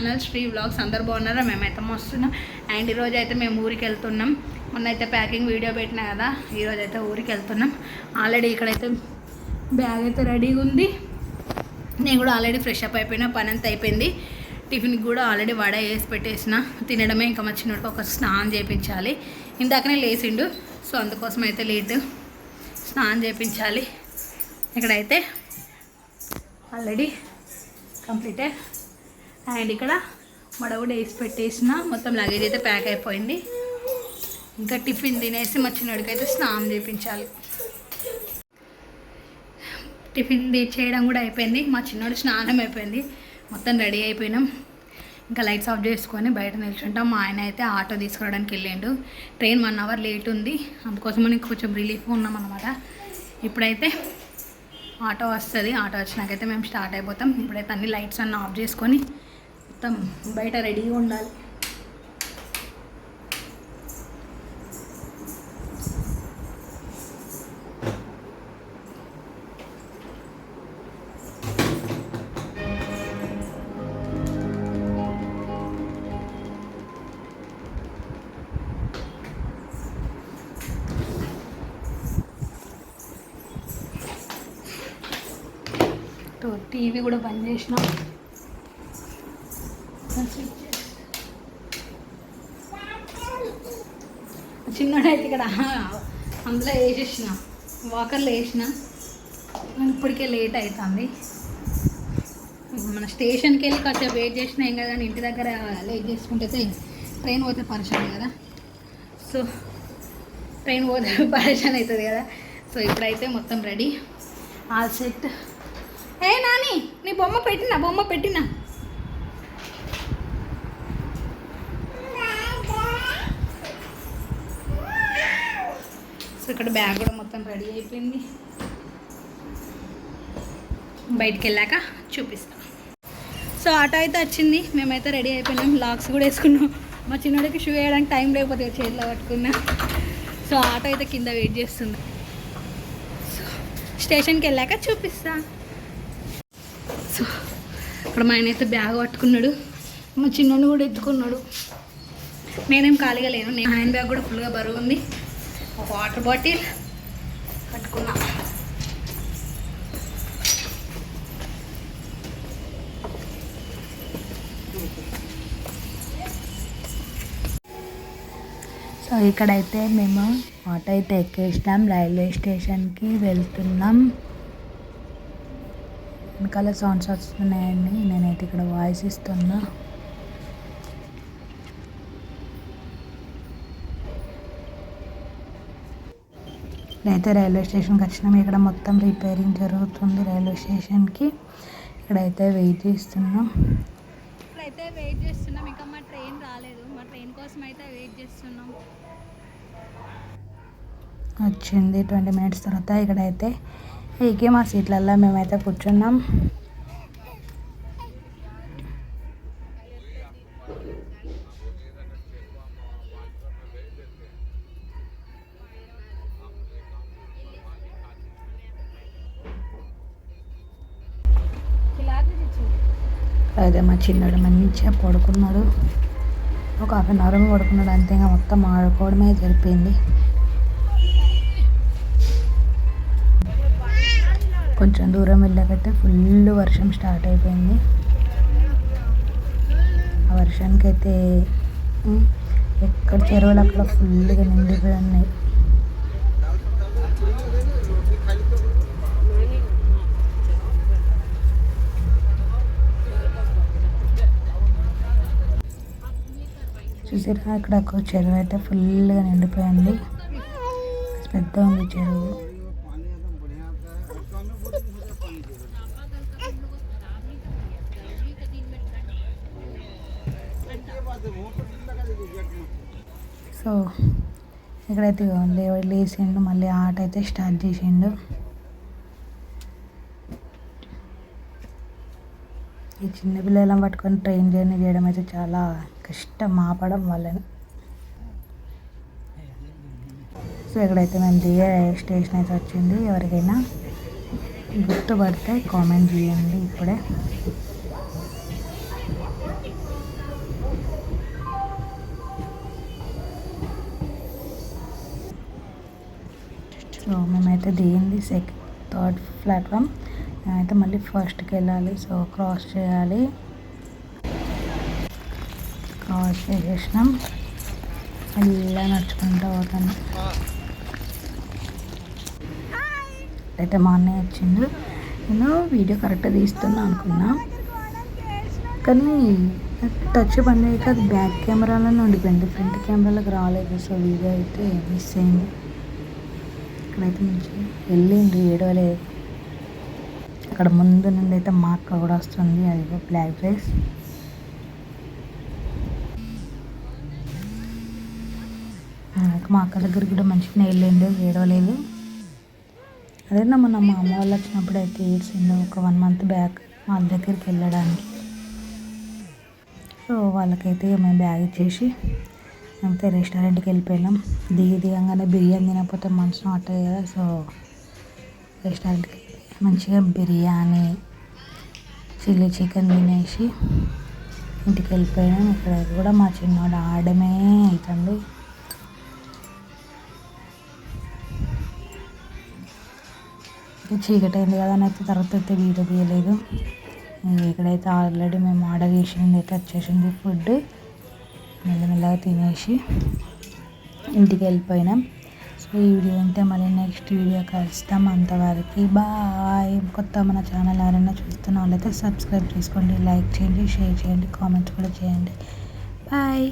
Channel Shri vlogs అందరు బాగున్నారా? మేమైతే వస్తున్నాం అండ్ ఈరోజు అయితే మేము ఊరికి వెళ్తున్నాం మొన్న అయితే ప్యాకింగ్ వీడియో పెట్టినా కదా ఈరోజు అయితే ఊరికి వెళ్తున్నాం ఆల్రెడీ ఇక్కడైతే బ్యాగ్ అయితే రెడీగా ఉంది. నేను కూడా ఆల్రెడీ ఫ్రెష్ అప్ అయిపోయినా పని అంతా అయిపోయింది టిఫిన్కి కూడా ఆల్రెడీ వడ వేసి పెట్టేసిన. తినడమే ఇంకా మా చిన్నోడికి ఒక స్నానం చేయించాలి ఇందాకనే లేచిండు సో అందుకోసం అయితే లేట్ స్నానం చేయించాలి ఇక్కడైతే ఆల్రెడీ కంప్లీటెడ్ అండ్ ఇక్కడ మడ కూడా వేసి పెట్టేసిన. మొత్తం లగేజ్ అయితే ప్యాక్ అయిపోయింది. ఇంకా టిఫిన్ తినేసి మా చిన్నోడికి అయితే స్నానం చేయించాలి టిఫిన్ చేయడం కూడా అయిపోయింది. మా చిన్నోడు స్నానం అయిపోయింది. మొత్తం రెడీ అయిపోయినాం. ఇంకా లైట్స్ ఆఫ్ చేసుకొని బయట నిల్చుంటాం. మా ఆయన అయితే ఆటో తీసుకురావడానికి వెళ్ళిండు. ట్రైన్ వన్ అవర్ లేట్ ఉంది. అందుకోసం మనకి కొంచెం రిలీఫ్గా ఉన్నాం అనమాట ఇప్పుడైతే ఆటో వస్తుంది. ఆటో వచ్చినాకైతే మేము స్టార్ట్ అయిపోతాం. ఇప్పుడైతే అన్ని లైట్స్ అన్నీ ఆఫ్ చేసుకొని మొత్తం బయట రెడీగా ఉండాలి. టీవీ కూడా బంద్ చేసినాం. చిన్నోడైతే ఇక్కడ అందులో వేసేసిన వాకర్లో వేసిన. ఇప్పటికే లేట్ అవుతుంది మన స్టేషన్కి వెళ్ళి కాసేపు వెయిట్ చేసినా ఏం కదా కానీ ఇంటి దగ్గర లేట్ చేసుకుంటే ట్రైన్ పోతే పరిచయం కదా. సో ట్రైన్ పోతే పరిచయం అవుతుంది కదా. సో ఇప్పుడైతే మొత్తం రెడీ ఆల్ సెట్ ఏ నాని నీ బొమ్మ పెట్టినా బొమ్మ పెట్టినా. ఇక్కడ బ్యాగ్ కూడా మొత్తం రెడీ అయిపోయింది. బయటికి వెళ్ళాక చూపిస్తాం. సో ఆటో అయితే వచ్చింది. మేమైతే రెడీ అయిపోయినాం. లాక్స్ కూడా వేసుకున్నాం. మా చిన్నోడికి షూ వేయడానికి టైం లేకపోతే చేతిలో పట్టుకున్నా. సో ఆటో అయితే కింద వెయిట్ చేస్తుంది. సో స్టేషన్కి వెళ్ళాక చూపిస్తా. సో ఇక్కడ మా ఆయన అయితే బ్యాగ్ పట్టుకున్నాడు. మా చిన్నోడు కూడా ఎత్తుకున్నాడు. నేనేం ఖాళీగా లేను. నేను హ్యాండ్ బ్యాగ్ కూడా ఫుల్గా బరువు ఉంది. ఒక వాటర్ బాటిల్ పట్టుకున్నా సో ఇక్కడైతే మేము ఆటో అయితే ఎక్కేసినాం రైల్వే స్టేషన్కి వెళ్తున్నాం. వెనకాల సౌండ్స్ వస్తున్నాయండి నేనైతే ఇక్కడ వాయిస్ ఇస్తున్నా. ఇక్కడైతే రైల్వే స్టేషన్కి వచ్చినాం. ఇక్కడ మొత్తం రిపేరింగ్ జరుగుతుంది రైల్వే స్టేషన్కి. ఇక్కడైతే వెయిట్ చేస్తున్నాం. ఇప్పుడైతే వెయిట్ చేస్తున్నాం. ఇంకా మా ట్రైన్ రాలేదు. మా ట్రైన్ కోసం అయితే వెయిట్ చేస్తున్నాం. వచ్చింది ట్వంటీ మినిట్స్ తర్వాత. ఇక్కడైతే ఎక్కి మా సీట్లల్లో మేమైతే కూర్చున్నాం. అదే మా చిన్నడు మంచిగా పడుకున్నాడు. ఒక హాఫ్ అన్ అవర్ పడుకున్నాడు. అంతే ఇంకా మొత్తం ఆడుకోవడమే సరిపోయింది కొంచెం దూరం వెళ్ళాకైతే ఫుల్ వర్షం స్టార్ట్ అయిపోయింది. ఆ వర్షానికి అయితే ఎక్కడ చెరువులు అక్కడ ఫుల్గా నిండిపోయి ఉన్నాయి చూసారా? ఇక్కడ ఒక చెరువు అయితే ఫుల్గా నిండిపోయింది. పెద్ద ఉంది చెరువు. సో ఇక్కడైతే ఉంది లేచిండు. మళ్ళీ ఆట అయితే స్టార్ట్ చేసిండు. ఈ చిన్నపిల్లలను పట్టుకొని ట్రైన్ జర్నీ చేయడం అయితే చాలా కష్టం ఆపడం వాళ్ళని సో ఇక్కడైతే మేము దిగే స్టేషన్ అయితే వచ్చింది ఎవరికైనా గుర్తుపడితే కామెంట్ చేయండి ఇప్పుడే. సో మేమైతే దిగింది సెకండ్ థర్డ్ ప్లాట్ఫామ్. అయితే మళ్ళీ ఫస్ట్కి వెళ్ళాలి. సో క్రాస్ చేయాలి. క్రాస్ చేసేసినాం. ఇలా నడుచుకుంటూ పోతాను. అయితే మా అన్నయ్య వచ్చిండు. నేను వీడియో కరెక్ట్గా తీస్తున్నా అనుకున్నా. కానీ టచ్ పని చేయక అది బ్యాక్ కెమెరాలోనే ఉండిపోయింది. ఫ్రంట్ కెమెరాలకు రాలేదు. సో వీడియో అయితే మిస్ అయింది. ఇక్కడైతే మంచిగా వెళ్ళింది ఏడవలేదు. అక్కడ ముందు నుండి అయితే మా అక్క కూడా వస్తుంది. అది బ్లాక్ రైస్ మా అక్క దగ్గర కూడా మంచిగా వెళ్ళిండు ఏడవలేదు అదే నా మొన్న మా అమ్మ వాళ్ళు వచ్చినప్పుడు అయితే ఏడ్చింది ఒక వన్ మంత్ బ్యాక్ వాళ్ళ దగ్గరికి వెళ్ళడానికి. సో వాళ్ళకైతే మేము బ్యాగ్ ఇచ్చేసి అయితే రెస్టారెంట్కి వెళ్ళిపోయినాం. దిగి దిగంగానే బిర్యానీ తినకపోతే మనసు అట్టదు కదా సో రెస్టారెంట్కి మంచిగా బిర్యానీ చిల్లీ చికెన్ తినేసి ఇంటికి వెళ్ళిపోయినాం. ఇక్కడ కూడా మా చిన్నోడు ఆడమే అవుతుంది చీకటి అయింది కదా అని అయితే తర్వాత అయితే వీడియో తీయలేదు. ఇక్కడైతే ఆల్రెడీ మేము ఆర్డర్ చేసింది అయితే వచ్చేసింది ఫుడ్. మెల్లమెల్లగా తినేసి ఇంటికి వెళ్ళిపోయినాం. ఈ వీడియో అంతే మళ్ళీ నెక్స్ట్ వీడియో కలుస్తాం. అంతవరకు బాయ్ కొత్త మన ఛానల్ ఎవరైనా చూస్తున్న వాళ్ళైతే సబ్స్క్రైబ్ చేసుకోండి లైక్ చేయండి షేర్ చేయండి కామెంట్స్ కూడా చేయండి. బాయ్